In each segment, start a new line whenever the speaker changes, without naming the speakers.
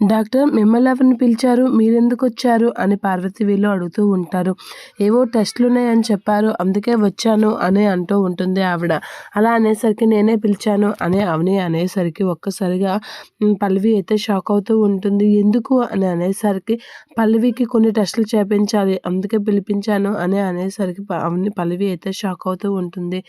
Doctor మిమ్మల్ని ఎవరిని పిలిచారు? మీరెందుకు వచ్చారు అని పార్వతి వీళ్ళు అడుగుతూ ఉంటారు. ఏవో టెస్టులు ఉన్నాయని చెప్పారు. అందుకే వచ్చాను అని అంటూ ఉంటుంది ఆవిడ. అలా అనేసరికి నేనే పిలిచాను అని అవని అనేసరికి ఒక్కసారిగా పల్లవి అయితే షాక్ అవుతూ ఉంటుంది. ఎందుకు? అని అనేసరికి పల్లవికి కొన్ని టెస్టులు చేపించాలి. అందుకే పిలిపించాను అని అనేసరికి అవని పల్లవి అయితే షాక్ అవుతూ ఉంటుంది.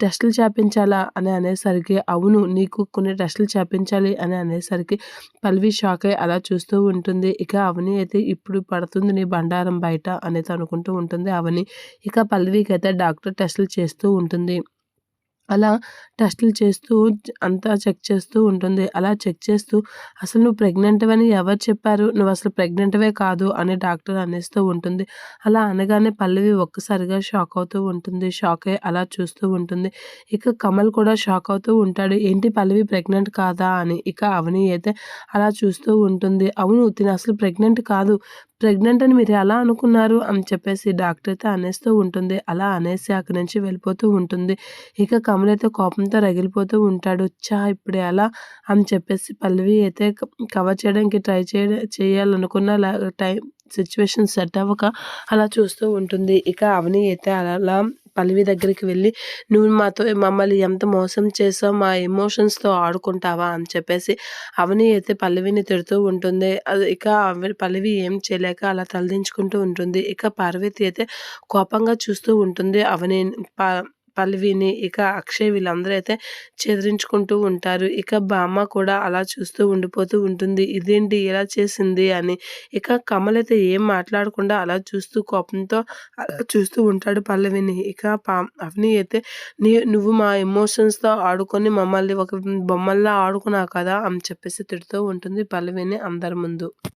టెస్టులు చేపించాలా? అని అనేసరికి అవును నీకు కొన్ని టెస్టులు చేపించాలి అని అనేసరికి పల్వి షాక్ అయ్యి అలా చూస్తూ ఉంటుంది. ఇక అవని అయితే ఇప్పుడు పడుతుంది నీ బండారం బయట అనేది అనుకుంటూ ఉంటుంది. అవని ఇక పల్లవికి అయితే డాక్టర్ టెస్టులు చేస్తూ ఉంటుంది. అలా టెస్టులు చేస్తూ అంతా చెక్ చేస్తూ ఉంటుంది. అలా చెక్ చేస్తూ అసలు నువ్వు ప్రెగ్నెంట్ అని ఎవరు చెప్పారు? నువ్వు అసలు ప్రెగ్నెంట్వే కాదు అని డాక్టర్ అనేస్తూ ఉంటుంది. అలా అనగానే పల్లవి ఒక్కసారిగా షాక్ అవుతూ ఉంటుంది. షాక్ అయ్యి అలా చూస్తూ ఉంటుంది. ఇక కమల్ కూడా షాక్ అవుతూ ఉంటాడు. ఏంటి పల్లవి ప్రెగ్నెంట్ కాదా? అని. ఇక అవని అయితే అలా చూస్తూ ఉంటుంది. అవును తిని. అసలు ప్రెగ్నెంట్ కాదు. ప్రెగ్నెంట్ అని మీరు ఎలా అనుకున్నారు అని చెప్పేసి డాక్టర్ అయితే అనేస్తూ ఉంటుంది. అలా అనేసి అక్కడి నుంచి వెళ్ళిపోతూ ఉంటుంది. ఇక కమల్ అయితే కోపంతో రగిలిపోతూ ఉంటాడు. చా ఇప్పుడు ఎలా అని చెప్పేసి పల్లవి అయితే కవర్ చేయడానికి ట్రై చేయ చేయాలనుకున్న టైం సిచ్యువేషన్ సెట్ అవ్వక అలా చూస్తూ ఉంటుంది. ఇక అవని అయితే అలా పల్లవి దగ్గరికి వెళ్ళి నువ్వు మాతో మమ్మల్ని ఎంత మోసం చేసావు మా ఎమోషన్స్తో ఆడుకుంటావా? అని చెప్పేసి అవని అయితే పల్లవిని తిడుతూ ఉంటుంది. అది ఇక పల్లవి ఏం చేయలేక అలా తలదించుకుంటూ ఉంటుంది. ఇక పార్వతి అయితే కోపంగా చూస్తూ ఉంటుంది. అవని పల్లవిని ఇక అక్షయ్ వీళ్ళందరూ అయితే చెదిరించుకుంటూ ఉంటారు. ఇక బామ్మ కూడా అలా చూస్తూ ఉండిపోతూ ఉంటుంది. ఇదేంటి ఇలా చేసింది అని ఇక కమల్ అయితే ఏం మాట్లాడకుండా అలా చూస్తూ కోపంతో అలా చూస్తూ ఉంటాడు పల్లవిని. ఇక పా అవని అయితే నీ నువ్వు మా ఎమోషన్స్తో ఆడుకొని మమ్మల్ని ఒక బొమ్మల్లా ఆడుకున్నావు కదా అని చెప్పేసి తిడుతూ ఉంటుంది పల్లవిని అందరి ముందు.